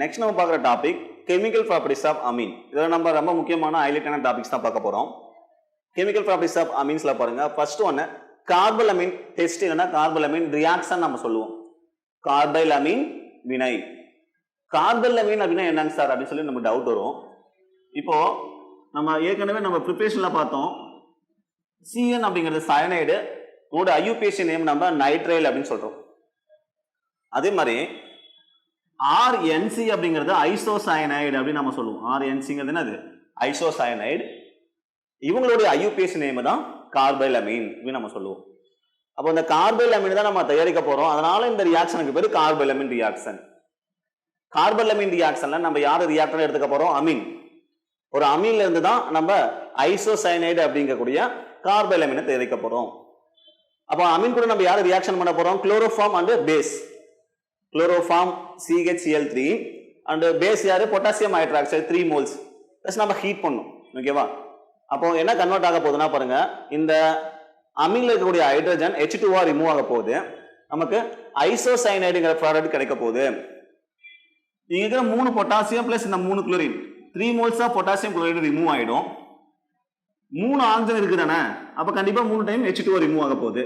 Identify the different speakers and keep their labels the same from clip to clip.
Speaker 1: Next நம்ம பார்க்குற topic chemical properties of amine இதில் நம்ம ரொம்ப முக்கியமான ஹைலைட்டான டாபிக்ஸ் தான் பார்க்க போகிறோம் கெமிக்கல் ப்ராப்பர்ட்டிஸ் ஆஃப் அமீன்ஸில் பாருங்கள் ஃபர்ஸ்ட் ஒன்று கார்பலமின் அமீன் டெஸ்ட் இல்லைன்னா கார்பல் அமீன் ரியாக்ஷன் நம்ம சொல்லுவோம். கார்பைல் அமீன் வினை. கார்பல் அமீன் அப்படின்னா என்னங்க சார் அப்படின்னு சொல்லி நம்ம டவுட் வரும். இப்போ நம்ம ஏற்கனவே நம்ம ப்ரிப்பரேஷனில் பார்த்தோம். சிஎன் அப்படிங்கிறது சயனைடு உங்களோட ஐயூபிஎஸ்சி நேம் நம்ம நைட்ரைல் அப்படின்னு சொல்கிறோம் அதே மாதிரி ஆர்என்சி அப்படிங்கிறது ஐசோசயனைடு அப்படின்னு நம்ம சொல்லுவோம். ஆர்என்சிங்கிறது என்னது? ஐசோசயனைடு. இவங்களுடைய ஐயூபிஎஸ் நேம் தான் கார்பைல் அமீன் அப்படின்னு நம்ம சொல்லுவோம். அப்போ இந்த கார்பைல் அமீன் தான் நம்ம தயாரிக்க போறோம். அதனால இந்த ரியாக்ஷனுக்கு பேர் carbylamine reaction carbylamine ரியாக்ஷன்ல நம்ம யார் ரியாக்டர் எடுத்துக்க போறோம்? அமீன். ஒரு அமீன்ல இருந்து தான் நம்ம ஐசோசைனைடு அப்படிங்கக்கூடிய கார்பைல் அமீனை தயாரிக்க போறோம். அப்போ அமீன் கூட நம்ம யார் ரியாக்ஷன் பண்ண போறோம்? Chloroform and base chloroform CHCl three and base யார்? Potassium hydroxide three moles plus நம்ம ஹீட் பண்ணும் ஓகேவா அப்போ என்ன கன்வெர்ட் ஆக போகுதுன்னா பாருங்கள் இந்த அமீனில் இருக்கக்கூடிய ஹைட்ரஜன் ஹெச் டூவாக ரிமூவ் ஆக போகுது. நமக்கு ஐசோசைனைடுங்கிற ப்ராடக்ட் கிடைக்க போகுது. நீங்கள் இருக்கிற மூணு பொட்டாசியம் ப்ளஸ் இந்த மூணு chlorine three moles of potassium chloride remove ஆயிடும். மூணு ஆக்சிஜன் இருக்குது தானே அப்போ கண்டிப்பாக மூணு டைம் ஹெச் டூ ரிமூவ் ஆக போகுது.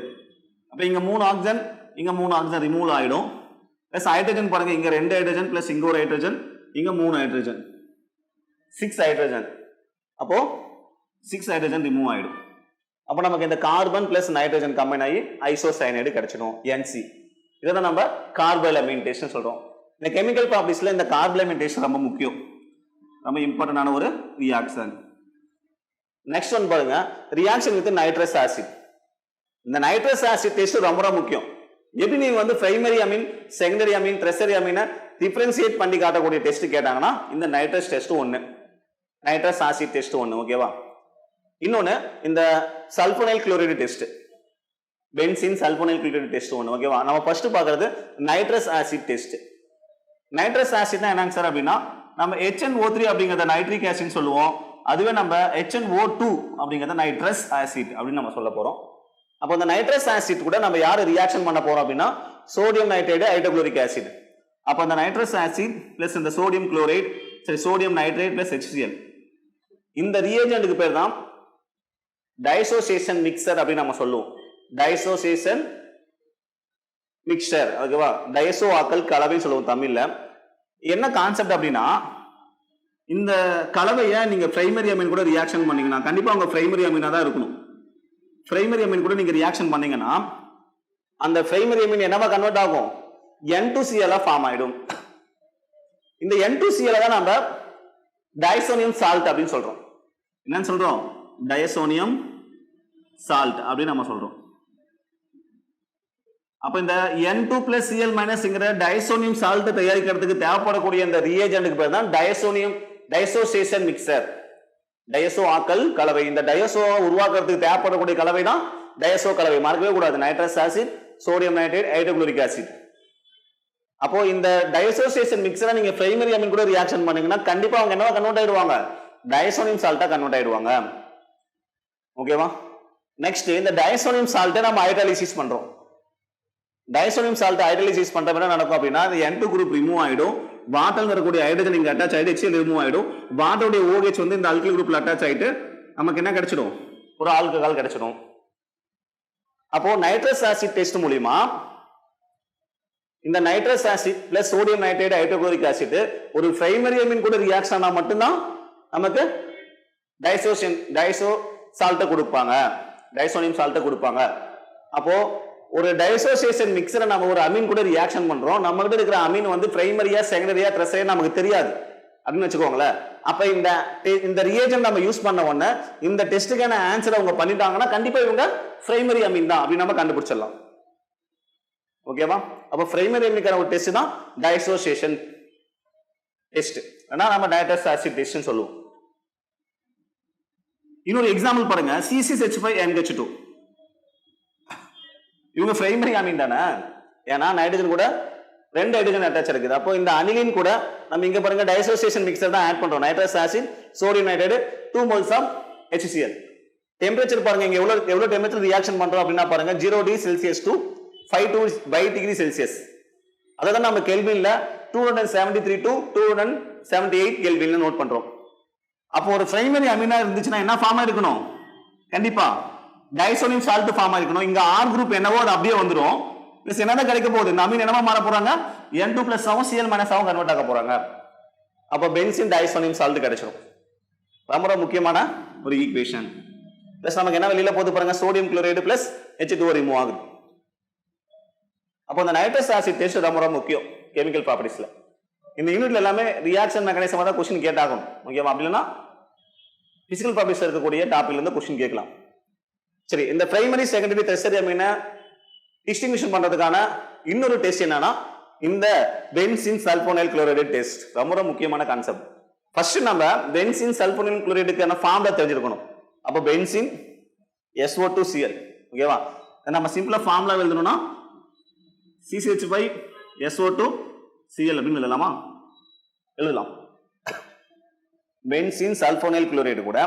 Speaker 1: அப்போ இங்கே மூணு ஆக்சிஜன் இங்கே மூணு ஆக்சிஜன் ரிமூவ் ஆகிடும் பிளஸ் ஹைட்ரஜன் பாருங்க இங்க ரெண்டு ஹைட்ரஜன் பிளஸ் இங்க ஒரு ஹைட்ரஜன் இங்க மூணு ஹைட்ரஜன் சிக்ஸ் ஹைட்ரஜன் அப்போ சிக்ஸ் ஹைட்ரஜன் ரிமூவ் ஆயிடும். அப்போ நமக்கு இந்த கார்பன் பிளஸ் நைட்ரஜன் கம்பைன் ஆகி ஐசோசைனைடு கிடைச்சிடும் என்சி இதை தான் நம்ம கார்பல் சொல்றோம். இந்த கெமிக்கல் ப்ராப்பர்ட்டிஸ்ல இந்த கார்பல் ரொம்ப முக்கியம். ரொம்ப இம்பார்ட்டன்டான ஒரு ரியாக்ஷன் நெக்ஸ்ட் ஒன் பாருங்க ரியாக்ஷன் வித் நைட்ரஸ் ஆசிட் இந்த நைட்ரஸ் ஆசிட் டெஸ்ட் ரொம்ப ரொம்ப முக்கியம். எப்படி நீங்க வந்து primary amine secondary amine tertiary அமீனை differentiate பண்ணி காட்டக்கூடிய டெஸ்ட் கேட்டாங்கன்னா இந்த நைட்ரஸ் டெஸ்ட் ஒன்று நைட்ரஸ் ஆசிட் டெஸ்ட் ஒன்று ஓகேவா இன்னொன்று இந்த sulphonyl chloride test benzene sulphonyl chloride test ஒன்று ஓகேவா நம்ம ஃபர்ஸ்ட் பார்க்கறது நைட்ரஸ் ஆசிட் டெஸ்ட் நைட்ரஸ் ஆசிட்னா என்னங்க சார் அப்படின்னா நம்ம ஹெச்என் ஓ த்ரீ அப்படிங்கிறத நைட்ரிக் ஆசிட் சொல்லுவோம். அதுவே நம்ம ஹெச்என் ஓ டூ அப்படிங்கிறத நைட்ரஸ் ஆசிட் அப்படின்னு நம்ம சொல்ல போகிறோம் அப்போ இந்த நைட்ரஸ் ஆசிட் கூட நம்ம யார் ரியாக்ஷன் பண்ண போறோம் அப்படின்னா சோடியம் நைட்ரேட் ஹைட்ரோக்ளோரிக் ஆசிட் அப்போ அந்த நைட்ரஸ் ஆசிட் பிளஸ் இந்த சோடியம் குளோரைட் சரி சோடியம் நைட்ரேட் பிளஸ் ஹெச்சிஎல் இந்த ரியேஜென்ட்டுக்கு பேர் தான் டைசோசியேஷன் மிக்சர் அப்படின்னு நம்ம சொல்லுவோம். டைசோசியேஷன் மிக்சர் ஓகேவா டைசோ ஆக்கல் கலவைன்னு சொல்லுவோம் தமிழ்ல. என்ன கான்செப்ட் அப்படின்னா இந்த கலவையை நீங்க பிரைமரி அமீன் கூட ரியாக்ஷன் பண்ணீங்கன்னா கண்டிப்பா உங்க பிரைமரி அமீனா தான் இருக்கணும். பிரைமரி அமீன் கூட நீங்க ரியாக்ஷன் பண்ணீங்கன்னா அந்த பிரைமரி அமீன் என்னவா கன்வெர்ட் ஆகும்? என் டு சிஎலா ஃபார்ம் ஆயிடும். இந்த என் டு சிஎல தான் நம்ம டைசோனியம் சால்ட் அப்படின்னு சொல்றோம். என்னன்னு சொல்றோம்? டயசோனியம் சால்ட் அப்படின்னு நம்ம சொல்றோம். அப்ப இந்த என் டூ பிளஸ் சிஎல் மைனஸ்ங்கிற டயசோனியம் சால்ட் தயாரிக்கிறதுக்கு தேவைப்படக்கூடிய இந்த ரியேஜென்ட்டுக்கு பேர் தான் டயசோனியம் டைசோசியேஷன் மிக்சர் டயசோ ஆக்கல் கலவை. இந்த டயசோ உருவாக்குறதுக்கு தேவைப்படக்கூடிய கலவை தான் டயசோ கலவை. மறக்கவே கூடாது. Nitrous acid sodium nitrate hydrochloric acid. அப்போ இந்த டயசோசியேஷன் மிக்சரை நீங்க பிரைமரி அமீன் கூட ரியாக்ஷன் பண்ணீங்கன்னா கண்டிப்பா அவங்க என்னவா கன்வெர்ட் ஆயிடுவாங்க? டயசோனியம் சால்ட்டா கன்வெர்ட் ஆயிடுவாங்க. ஓகேவா நெக்ஸ்ட் இந்த டயசோனியம் சால்ட்டை நம்ம ஹைட்ராலிசிஸ் பண்றோம். டயசோனியம் சால்ட் ஹைட்ரலைசிஸ் பண்ற என்ன நடக்கும் அப்படின்னா இந்த என் டூ குரூப் ரிமூவ் ஆயிடும். வாட்டர் இருக்கக்கூடிய ஹைட்ரஜன் இங்கே அட்டாச் ஆகிட்டு HCl ரிமூவ் ஆயிடும். வாட்டருடைய OH வந்து இந்த அல்கல் குரூப்பில் அட்டாச் ஆகிட்டு நமக்கு என்ன கிடைச்சிடும்? ஒரு ஆல்கஹால் கிடைச்சிடும். அப்போ நைட்ரஸ் ஆசிட் டெஸ்ட் மூலியமா இந்த nitrous acid plus sodium nitrate hydrochloric acid ஒரு பிரைமரி அமீன் கூட ரியாக்ஷன் ஆனால் மட்டும்தான் நமக்கு டைசோசியன் டைசோ சால்ட்டை கொடுப்பாங்க. டைசோனியம் சால்ட்டை கொடுப்பாங்க. அப்போ ஒரு டைசோசியேஷன் மிக்சரை நம்ம ஒரு அமீன் கூட ரியாக்ஷன் பண்றோம். நம்ம கிட்ட இருக்கிற அமீன் வந்து பிரைமரியா செகண்டரியா ட்ரெஸ்ஸரியா நமக்கு தெரியாது. அப்படின்னு வச்சுக்கோங்களேன். அப்ப இந்த இந்த ரியேஜன் நம்ம யூஸ் பண்ண உடனே இந்த டெஸ்ட்டுக்கான ஆன்சர் அவங்க பண்ணிட்டாங்கன்னா கண்டிப்பா இவங்க பிரைமரி அமீன் தான் அப்படின்னு நம்ம கண்டுபிடிச்சிடலாம். ஓகேவா அப்போ பிரைமரி அமீனுக்கான ஒரு டெஸ்ட் தான் டைசோசியேஷன் டெஸ்ட் ஏன்னா நம்ம டயட்டஸ் ஆசிட் டெஸ்ட்னு சொல்லுவோம். இன்னொரு எக்ஸாம்பிள் பாருங்க. சிசிஹெச் ஃபைவ் என்ஹெச் டூ இவங்க பிரைமரி அமீன் தானே? ஏன்னா நைட்ரஜன் கூட ரெண்டு ஹைட்ரஜன் அட்டாச் இருக்குது. அப்போ இந்த அனிலின் கூட நம்ம இங்க பாருங்க டைசோசியேஷன் மிக்சர் தான் ஆட் பண்றோம். Nitrous acid sodium nitrate two moles of HCl temperature பாருங்க இங்க எவ்வளவு எவ்வளவு டெம்பரேச்சர் ரியாக்ஷன் பண்றோம் அப்படின்னா பாருங்க zero degree Celsius to five two five degree Celsius அதை நம்ம கெல்வின்ல two hundred seventy three to two hundred seventy eight கெல்வின்ல note பண்றோம். அப்போ ஒரு பிரைமரி அமீனா இருந்துச்சுன்னா என்ன ஃபார்மா இருக்கணும்? கண்டிப்பா. டைசோனியம் சால்ட் ஃபார்மா இருக்கணும் இங்க ஆர் குரூப் என்னவோ அது அப்படியே வந்துரும். பிளஸ் என்னதான் கிடைக்க போகுது? இந்த அமீன் என்னமா மாற போறாங்க? என் டூ பிளஸ் ஆகும் சிஎல் மைனஸ் ஆகும் கன்வெர்ட் ஆக போறாங்க. அப்போ பென்சின் டைசோனியம் சால்ட் கிடைச்சிடும் ரொம்ப ரொம்ப முக்கியமான ஒரு ஈக்குவேஷன் பிளஸ் நமக்கு என்ன வெளியில போது பாருங்க? Sodium chloride plus H two remove ஆகுது. அப்போ அந்த நைட்ரஸ் ஆசிட் டெஸ்ட் ரொம்ப ரொம்ப முக்கியம் கெமிக்கல் ப்ராப்பர்ட்டிஸ்ல இந்த யூனிட்ல எல்லாமே ரியாக்ஷன் மெக்கானிசமாக தான் கொஸ்டின் கேட்டாகும் ஓகேவா அப்படி இல்லைன்னா பிசிக்கல் ப்ராப்பர்ட்டிஸ் இருக்கக்கூடிய டாபிக்ல இருந்து கொஸ்டின் கேட்கலாம். சரி இந்த பிரைமரி செகண்டரி டெஸ்டரி அமீனை டிஸ்டிங்விஷன் பண்றதுக்கான இன்னொரு டெஸ்ட் என்னன்னா இந்த பென்சின் சல்போனைல் குளோரைடு டெஸ்ட் ரொம்ப ரொம்ப முக்கியமான கான்செப்ட் ஃபர்ஸ்ட் நம்ம பென்சின் சல்போனைல் குளோரைடுக்கான ஃபார்ம்ல தெரிஞ்சிருக்கணும். அப்போ பென்சின் எஸ்ஓ டூ சிஎல் ஓகேவா நம்ம சிம்பிளா ஃபார்ம்ல எழுதணும்னா CCH five SO two Cl அப்படின்னு எழுதலாமா? எழுதலாம். பென்சின் சல்போனைல் குளோரைடு கூட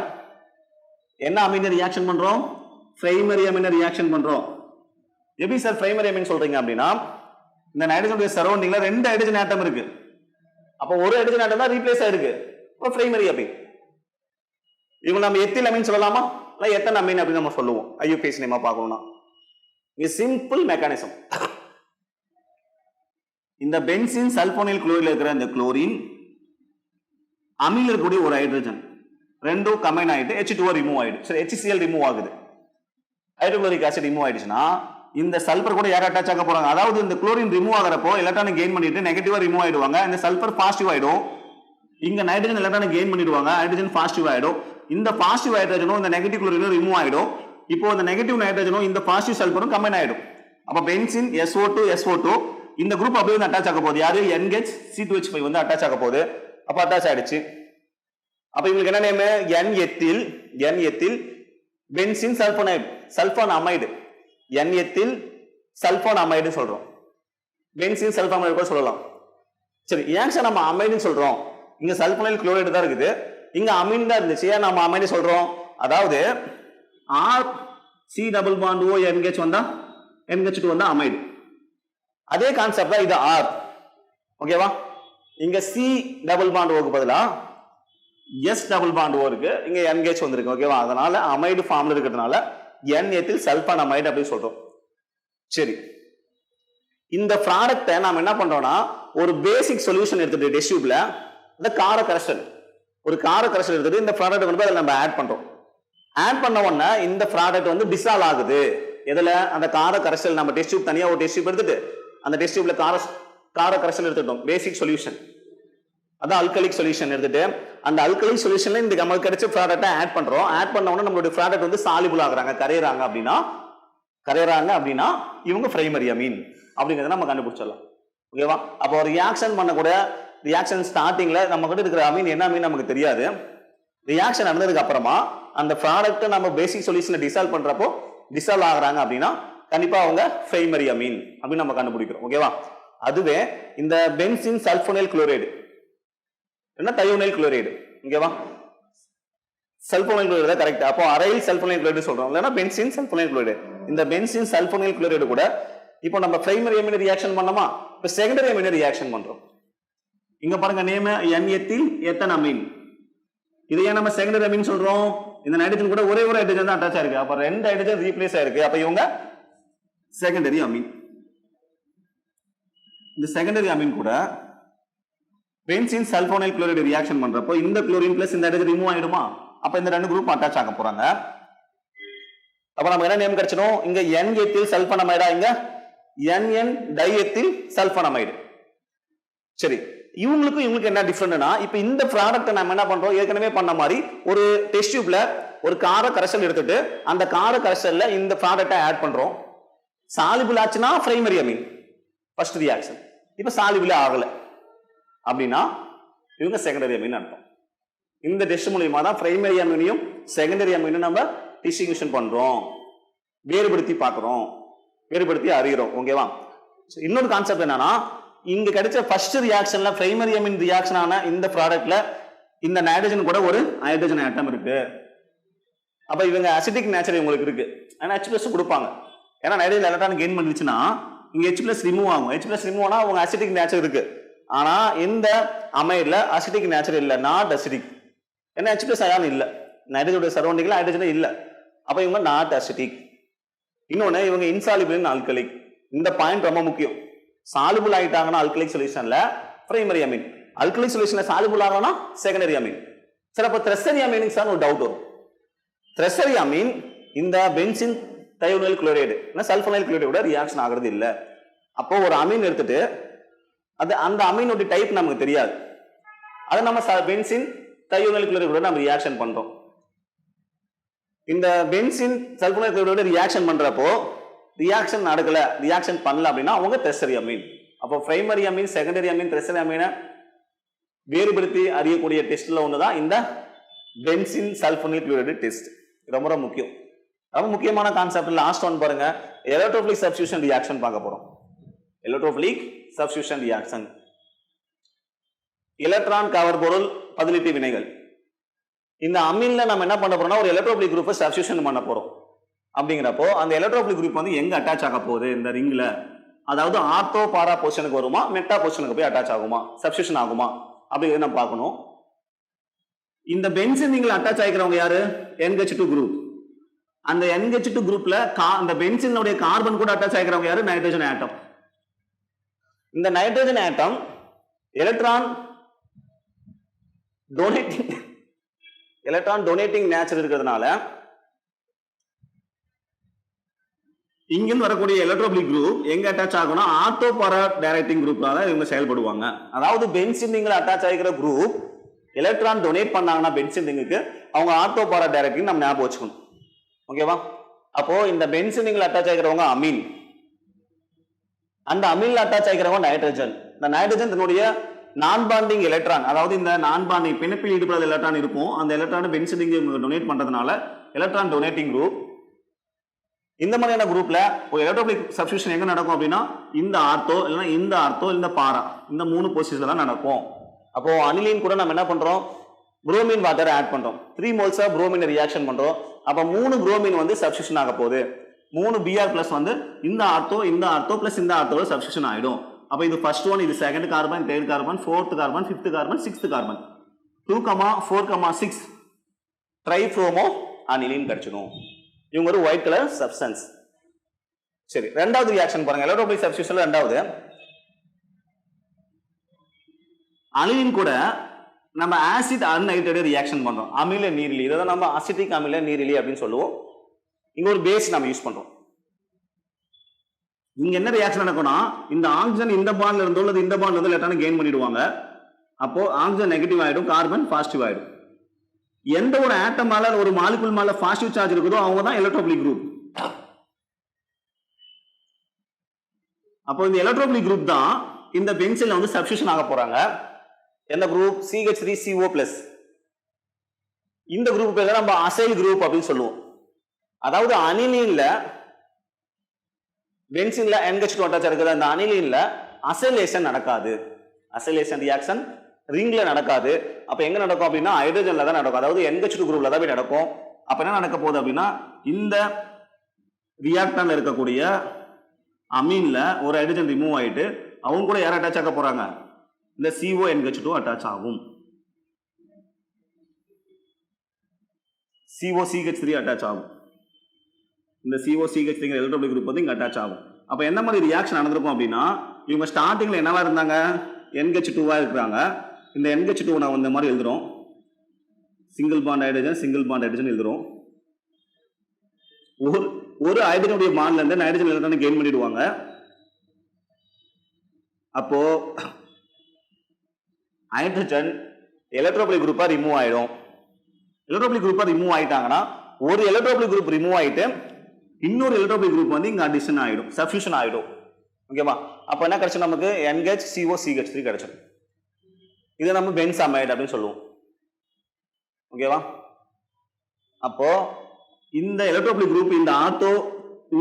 Speaker 1: என்ன அமீன ரியாக்ஷன் பண்றோம்? பிரைமரி அமீன ரியாக்ஷன் பண்றோம். எப்படி சார் பிரைமரி அமீன் சொல்றீங்க அப்படின்னா இந்த நைட்ரஜனுடைய சரௌண்டிங்ல ரெண்டு ஹைட்ரஜன் ஆட்டம் இருக்கு. அப்போ ஒரு ஹைட்ரஜன் ஆட்டம் தான் ரீப்ளேஸ் ஆயிருக்கு. இப்போ பிரைமரி அமீன் இவங்க நம்ம எத்தில் அமீன் சொல்லலாமா? இல்லை எத்தனை அமீன் அப்படின்னு நம்ம சொல்லுவோம். ஐயூபிஎஸ் நேமா பார்க்கணும்னா. இது சிம்பிள் மெக்கானிசம் இந்த பென்சின் சல்போனில் குளோரில் இருக்கிற இந்த குளோரின் அமீல் இருக்கக்கூடிய ஒரு ஹைட்ரஜன் ரெண்டும் கம்பைன் ஆகிட்டு ஹெச் டூ ரிமூவ் ஆகிடும் சரி ஹெச்சிஎல் ரிமூவ் ஆகுது. ஹைட்ரோக்ளோரிக் ஆசிட் ரிமூவ் ஆயிடுச்சுன்னா இந்த சல்பர் கூட யார் அட்டாச் ஆக போறாங்க? அதாவது இந்த குளோரின் ரிமூவ் ஆகிறப்போ எலக்ட்ரானிக் கெயின் பண்ணிட்டு நெகட்டிவா ரிமூவ் ஆயிடுவாங்க. இந்த சல்பர் பாசிட்டிவ் ஆயிடும். இங்க நைட்ரஜன் எலக்ட்ரானிக் கெயின் பண்ணிடுவாங்க. ஹைட்ரஜன் பாசிட்டிவ் ஆயிடும். இந்த பாசிட்டிவ் ஹைட்ரஜனும் இந்த நெகட்டிவ் குளோரினும் ரிமூவ் ஆயிடும். இப்போ இந்த நெகட்டிவ் நைட்ரஜனும் இந்த பாசிட்டிவ் சல்ஃபரும் கம்பைன் ஆயிடும். அப்ப benzene SO two SO two இந்த குரூப் அப்படியே வந்து அட்டாச் ஆக போகுது. யாரு? என்ஹெச் சி டூ ஹெச் வந்து அட்டாச் ஆக போகுது. அப்ப அட்டாச் ஆயிடுச்சு. அப்ப இவங்களுக்கு என்ன name N ethyl N ethyl benzene sulphonide sulphonamide. எண்ணியத்தில் ethyl sulphonamide சொல்றோம். பென்சின் சல்போன் அமைடு கூட சொல்லலாம். சரி ஏன் சார் நம்ம அமைடுன்னு சொல்றோம்? இங்க சல்போனைல் குளோரைடு தான் இருக்குது. இங்க அமீன் தான் இருந்துச்சு. ஏன் நம்ம அமைடு சொல்றோம்? அதாவது R C double bond O NH வந்தா என்கேச் டூ வந்தா அமைடு. அதே கான்செப்ட் தான் இது ஆர் ஓகேவா இங்க சி டபுள் பாண்ட் ஓக்கு பதிலாக எஸ் டபுள் பாண்ட் ஓ இருக்கு. இங்க என்கேஜ் வந்திருக்கு ஓகேவா அதனால அமைடு ஃபார்ம்ல இருக்கிறதுனால என் எத்தில் சல்பான் அமைடு அப்படின்னு சொல்றோம். சரி. இந்த ப்ராடக்டை நாம் என்ன பண்றோம்னா ஒரு பேசிக் சொல்யூஷன் எடுத்துட்டு டெஸ்டியூப்ல இந்த கார கரெக்ஷன் ஒரு கார கரைசல் எடுத்துட்டு இந்த ப்ராடக்ட் கொண்டு போய் அதில் நம்ம ஆட் பண்றோம். ஆட் பண்ண உடனே இந்த ப்ராடக்ட் வந்து டிசால்வ் ஆகுது. எதுல? அந்த கார கரைசல் நம்ம டெஸ்ட் டியூப் தனியாக ஒரு டெஸ்ட் டியூப் எடுத்துட்டு அந்த டெஸ்ட் டியூப்ல கார கார கரைசல் எடுத்துட்டோம். பேசிக் சொல்யூஷன் அதான் அல்கலிக் சொல்யூஷன் எடுத்துட்டு அந்த அல்கலிக் சொல்யூஷன்ல இந்த நமக்கு கிடைச்ச ப்ராடக்ட்டை ஆட் பண்றோம். ஆட் பண்ண உடனே நம்மளுடைய ப்ராடக்ட் வந்து சாலிபிள் ஆகுறாங்க. கரையிறாங்க அப்படின்னா கரையிறாங்க அப்படின்னா இவங்க பிரைமரி அமீன் அப்படிங்கிறத நம்ம கண்டுபிடிச்சிடலாம். ஓகேவா அப்போ ரியாக்ஷன் பண்ணக்கூட ரியாக்ஷன் ஸ்டார்டிங்ல நம்ம கிட்ட இருக்கிற அமீன் என்ன அமீன் நமக்கு தெரியாது. ரியாக்ஷன் நடந்ததுக்கு அப்புறமா அந்த ப்ராடக்ட்டை நம்ம பேசிக் சொல்யூஷனை டிசால்வ் பண்றப்போ டிசால்வ் ஆகுறாங்க அப்படின்னா கண்டிப்பா அவங்க பிரைமரி அமீன் அப்படின்னு நம்ம கண்டுபிடிக்கிறோம். ஓகேவா அதுவே இந்த பென்சின் சல்போனைல் குளோரைடு என்ன தயோனைல் குளோரைடு? இங்கேவா சல்போனைல் குளோரைடு தான் கரெக்ட் அப்போ அரைல் சல்போனைல் குளோரைடு சொல்றோம். இல்லைன்னா பென்சின் சல்போனைல் குளோரைடு. இந்த பென்சின் சல்போனைல் குளோரைடு கூட இப்போ நம்ம பிரைமரி எமினி ரியாக்ஷன் பண்ணோமா? இப்போ செகண்டரி எமினி ரியாக்ஷன் பண்றோம். இங்க பாருங்க நேம் என் எத்தில் எத்தன் அமீன் இதை ஏன் நம்ம செகண்டரி அமீன் சொல்றோம்? இந்த நைட்ரஜன் கூட ஒரே ஒரு ஹைட்ரஜன் தான் அட்டாச் ஆயிருக்கு. அப்ப ரெண்டு ஹைட்ரஜன் ரீப்ளேஸ் ஆயிருக்கு. அப்ப இவங்க செகண்டரி அமீன் இந்த செகண்டரி அமீன் கூட பென்சின் சல்போனைல் குளோரைடு ரியாக்ஷன் பண்றப்போ இந்த குளோரின் பிளஸ் இந்த இடத்துக்கு ரிமூவ் ஆயிடுமா? அப்ப இந்த ரெண்டு குரூப் அட்டாச் ஆக போறாங்க. அப்ப நமக்கு என்ன நேம் கிடைச்சிடும்? இங்க என் எத்தில் சல்பனமைடா இங்க என் என் டை எத்தில் சல்பனமைடு சரி இவங்களுக்கும் இவங்களுக்கு என்ன டிஃப்ரெண்ட்னா இப்போ இந்த ப்ராடக்ட்டை நம்ம என்ன பண்றோம்? ஏற்கனவே பண்ண மாதிரி ஒரு டெஸ்ட் டியூப்ல ஒரு கார கரைசல் எடுத்துட்டு அந்த கார கரைசல்ல இந்த ப்ராடக்ட்டை ஆட் பண்றோம். சாலிபிள் ஆச்சுன்னா பிரைமரி அமீன் ஃபர்ஸ்ட் ரியாக்ஷன் இப்போ சாலிபிளே ஆகலை. அப்படின்னா இவங்க செகண்டரி அமீன் அர்த்தம் இந்த டெஸ்ட் மூலியமா தான் பிரைமரி அமீனையும் செகண்டரி அமீனும் நம்ம டிஸ்டிங்ஷன் பண்றோம். வேறுபடுத்தி பார்க்குறோம். வேறுபடுத்தி அறிகிறோம். ஓகேவா இன்னொரு கான்செப்ட் என்னன்னா இங்க கிடைச்ச ஃபர்ஸ்ட் ரியாக்ஷன்ல பிரைமரி அமீன் ரியாக்ஷன் ஆன இந்த ப்ராடக்ட்ல இந்த நைட்ரஜன் கூட ஒரு ஹைட்ரஜன் ஆட்டம் இருக்கு. அப்ப இவங்க அசிட்டிக் நேச்சர் இவங்களுக்கு இருக்கு. ஆனா ஹெச் பிளஸ் கொடுப்பாங்க. ஏன்னா நைட்ரஜன் எலக்ட்ரான் கெயின் பண்ணிச்சுன்னா இங்க ஹெச் பிளஸ் ரிமூவ் ஆகும். ஹெச் பிளஸ் ரிமூவ் ஆனா அவங்க அசிட்டிக் நேச்சர் இருக்கு. ஆனா இந்த அமைட்ல அசிட்டிக் நேச்சர் இல்லை நாட் அசிட்டிக் ஏன்னா ஹெச் பிளஸ் அயான் இல்லை நைட்ரஜனுடைய சரௌண்டிங்ல ஹைட்ரஜனே இல்லை. அப்போ இவங்க நாட் அசிட்டிக் இன்னொன்று இவங்க இன்சாலிபிள் ஆல்கலிக் இந்த பாயிண்ட் ரொம்ப முக்கியம். சாலிபிள் ஆகிட்டாங்கன்னா ஆல்கலிக் சொல்யூஷன்ல பிரைமரி அமீன் அல்கலிக் சொல்யூஷன்ல சாலிபிள் ஆகணும்னா செகண்டரி அமீன் சார் அப்போ த்ரெசரி அமீனிங் சார் ஒரு டவுட் வரும். த்ரெசரி அமீன் இந்த பென்சின் தயோனைல் குளோரைடு சல்ஃபனைல் குளோரைடோட ரியாக்ஷன் ஆகிறது இல்லை. அப்போ ஒரு அமீன் எடுத்துட்டு அது அந்த அமீனோட டைப் நமக்கு தெரியாது. அதை நம்ம பென்சின் தயோனைல் குளோரைடோட நம்ம ரியாக்ஷன் பண்றோம். இந்த பென்சின் சல்ஃபனைல் ரியாக்ஷன் பண்றப்போ ரியாக்ஷன் நடக்கல ரியாக்ஷன் பண்ணல அப்படின்னா அவங்க தெசரி அமீன் அப்போ primary amine secondary amine tertiary அமீனை வேறுபடுத்தி அறியக்கூடிய டெஸ்ட்ல தான் இந்த பென்சின் சல்ஃபனைல் குளோரைடு டெஸ்ட் ரொம்ப ரொம்ப முக்கியம். ரொம்ப முக்கியமான கான்செப்ட் லாஸ்ட் ஒன் பாருங்க. எலக்ட்ரோபிளிக் சப்ஸ்டியூஷன் ரியாக்ஷன் பார்க்க போறோம். எலக்ட்ரோபிளிக் சப்ஸ்டியூஷன் ரியாக்ஷன் எலக்ட்ரான் கவர் பொருள் பதிலீட்டு வினைகள். இந்த அமீன்ல நம்ம என்ன பண்ண போறோம்னா ஒரு எலக்ட்ரோபிளிக் குரூப்பை சப்ஸ்டியூஷன் பண்ண போறோம். அப்படிங்கிறப்போ அந்த எலக்ட்ரோபிளிக் குரூப் வந்து எங்க அட்டாச் ஆக போகுது? இந்த ரிங்ல அதாவது ஆர்த்தோ பாரா பொசிஷனுக்கு வருமா? மெட்டா பொசிஷனுக்கு போய் அட்டாச் ஆகுமா? சப்ஸ்டியூஷன் ஆகுமா? அப்படிங்கிறத நம்ம பார்க்கணும். இந்த பென்சின் நீங்கள் அட்டாச் ஆகிக்கிறவங்க யாரு? என்ஹெச் டூ குரூப் அந்த என்ஹெச் டூ குரூப்ல அந்த பென்சினுடைய கார்பன் கூட அட்டாச் ஆகிக்கிறவங்க யாரு? நைட்ரஜன் ஆட்டம் இந்த nitrogen atom electron donating electron donating nature இருக்கிறதுனால இங்கிருந்து வரக்கூடிய எலக்ட்ரோபிளிக் குரூப் எங்க அட்டாச் ஆகும்னா ஆட்டோ பாரா டைரக்டிங் குரூப்ல இவங்க செயல்படுவாங்க. அதாவது பென்சின் நீங்கள் அட்டாச் ஆகிக்கிற குரூப் எலக்ட்ரான் டொனேட் பண்ணாங்கன்னா பென்சின் ரிங்குக்கு அவங்க ஆட்டோ பாரா டைரக்டிங் நம்ம ஞாபகம் வச்சுக்கணும். ஓகேவா அப்போ இந்த பென்சின் நீங்கள் அட்டாச் ஆகிக்கிறவங்க அமீன் அந்த அமில் அட்டாச் ஆகிக்கிறவங்க நைட்ரஜன் இந்த நைட்ரஜன் தன்னுடைய நான் பாண்டிங் எலக்ட்ரான் அதாவது இந்த நான் பாண்டிங் பிணைப்பில் ஈடுபடாத எலக்ட்ரான் இருக்கும். அந்த எலக்ட்ரான் பென்சிலிங் டொனேட் பண்ணுறதுனால எலக்ட்ரான் டொனேட்டிங் குரூப் இந்த மாதிரியான குரூப்ல ஒரு எலக்ட்ரோபிளிக் சப்ஸ்டியூஷன் எங்கே நடக்கும் அப்படின்னா இந்த ஆர்த்தோ இல்லைன்னா இந்த ஆர்த்தோ இந்த பாரா. இந்த மூணு பொசிஷன் தான் நடக்கும். அப்போ அனிலின் கூட நம்ம என்ன பண்றோம்? புரோமின் வாட்டரை ஆட் பண்றோம். த்ரீ மோல்ஸா புரோமின் ரியாக்ஷன் பண்றோம். அப்போ மூணு புரோமின் வந்து சப்ஸ்டியூஷன் ஆக போகுது. மூணு பிஆர் பிளஸ் வந்து இந்த ஆர்த்தோ இந்த ஆர்த்தோ பிளஸ் இந்த ஆர்த்தோட சப்ஸ்டியூஷன் ஆகிடும் அப்போ இது ஃபர்ஸ்ட் ஒன் இது second carbon third carbon fourth carbon fifth carbon sixth carbon two comma four comma six tribromoaniline கிடைச்சிடும் இவங்க ஒரு ஒயிட் கலர் சப்ஸ்டன்ஸ் சரி ரெண்டாவது ரியாக்ஷன் பாருங்க. எலக்ட்ரோபிளிக் சப்ஸ்டியூஷன்ல ரெண்டாவது. அனிலின் கூட நம்ம ஆசிட் அன்ஹைட்ரேட் ரியாக்ஷன் பண்றோம். அமில நீரிலி. இதை தான் நம்ம அசிட்டிக் அமில நீரிலி அப்படின்னு சொல்லுவோம். இங்க ஒரு பேஸ் நம்ம யூஸ் பண்றோம். இங்க என்ன ரியாக்ஷன் நடக்கும்னா இந்த ஆக்சிஜன் இந்த பாண்ட்ல இருந்தோ அல்லது இந்த பாண்ட்ல இருந்தோ லெட்டான கெயின் பண்ணிடுவாங்க. அப்போ ஆக்சிஜன் நெகட்டிவ் ஆயிடும் கார்பன் பாசிட்டிவ் ஆயிடும். எந்த ஒரு ஆட்டம் மேல ஒரு மாலிகுல் மேல பாசிட்டிவ் சார்ஜ் இருக்குதோ அவங்க தான் எலக்ட்ரோபிளிக் குரூப் அப்போ இந்த எலக்ட்ரோபிளிக் குரூப் தான் இந்த பென்சில் வந்து சப்ஸ்டியூஷன் ஆக போறாங்க. எந்த group CH three CO plus இந்த குரூப் பேர் தான் நம்ம அசைல் குரூப் அப்படின்னு சொல்லுவோம். அதாவது அனிலின்ல பென்சின்ல NH2 டூ அட்டாச் இருக்குது. அந்த அனிலின்ல அசைலேஷன் நடக்காது. அசைலேஷன் ரியாக்ஷன் ரிங்ல நடக்காது. அப்ப எங்க நடக்கும் அப்படின்னா ஹைட்ரஜன்ல தான் நடக்கும். அதாவது என்கச் டூ குரூப்ல தான் போய் நடக்கும். அப்ப என்ன நடக்க போகுது அப்படின்னா இந்த ரியாக்டன்ல இருக்கக்கூடிய அமீன்ல ஒரு ஹைட்ரஜன் ரிமூவ் ஆயிட்டு அவங்க கூட யார் அட்டாச் ஆக போறாங்க? இந்த சிஓ என்கச் டூ அட்டாச் ஆகும். சிஓ சிஹெச் த்ரீ அட்டாச் ஆகும். இந்த சிஓசிஹெச் CH3 த்ரீ குரூப் வந்து இங்கே அட்டாச் ஆகும். அப்போ என்ன மாதிரி ரியாக்ஷன் நடந்திருக்கும் அப்படின்னா இவங்க ஸ்டார்டிங்கில் என்னவா இருந்தாங்க? என்ஹெச் டூவாக இருக்கிறாங்க. இந்த என்ஹெச் டூ நான் இந்த மாதிரி எழுதுறோம். Single bond hydrogen single bond hydrogen எழுதுறோம். ஒரு ஒரு ஹைட்ரஜனுடைய பாண்ட்ல இருந்து நைட்ரஜன் கெயின் பண்ணிடுவாங்க. அப்போ ஹைட்ரஜன் எலக்ட்ரோபிளிக் குரூப்பாக ரிமூவ் ஆகிடும் எலக்ட்ரோபிளிக் குரூப்பாக ரிமூவ் ஆகிட்டாங்கன்னா ஒரு எலக்ட்ரோபிளிக் குரூப் ரிமூவ் ஆகிட்டு இன்னொரு எலக்ட்ரோபிக் குரூப் வந்து இங்கே அடிஷன் ஆயிடும் சப்ஸ்டியூஷன் ஆயிடும். ஓகேவா அப்போ என்ன கிடைச்சு நமக்கு? என்ஹெச் சிஓ சிஹெச் த்ரீ கிடைச்சிடும் இதை நம்ம பென்சாமைடு அப்படின்னு சொல்லுவோம். ஓகேவா அப்போ இந்த எலக்ட்ரோபிக் குரூப் இந்த ஆர்த்தோ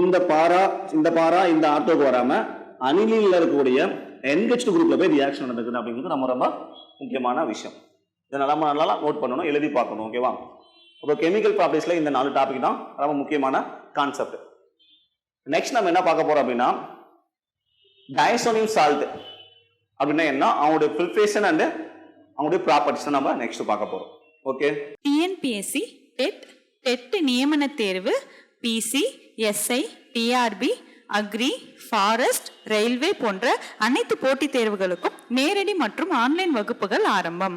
Speaker 1: இந்த பாரா இந்த பாரா இந்த ஆர்த்தோக்கு வராமல் அனிலின்ல இருக்கக்கூடிய என்ஹெச் குரூப்பில் போய் ரியாக்ஷன் நடக்குது அப்படிங்கிறது நம்ம ரொம்ப முக்கியமான விஷயம். இதை நல்லா நல்லா நோட் பண்ணணும் எழுதி பார்க்கணும். ஓகேவா அப்போ கெமிக்கல் ப்ராப்பர்ட்டிஸில் இந்த நாலு டாபிக் தான் ரொம்ப முக்கியமான கான்செப்ட் நெக்ஸ்ட் நம்ம என்ன பார்க்க போறோம் அப்படின்னா டயசோனியம் சால்ட் அப்படின்னா என்ன? அவங்களுடைய ப்ரிப்ரேஷன் அண்ட் அவங்களுடைய ப்ராப்பர்ட்டிஸ் நம்ம நெக்ஸ்ட் பார்க்க போறோம். ஓகே
Speaker 2: டிஎன்பிஎஸ்சி டெட் டெட் நியமன தேர்வு PC SI TRB agri forest railway போன்ற அனைத்து போட்டித் தேர்வுகளுக்கும் நேரடி மற்றும் ஆன்லைன் வகுப்புகள் ஆரம்பம்.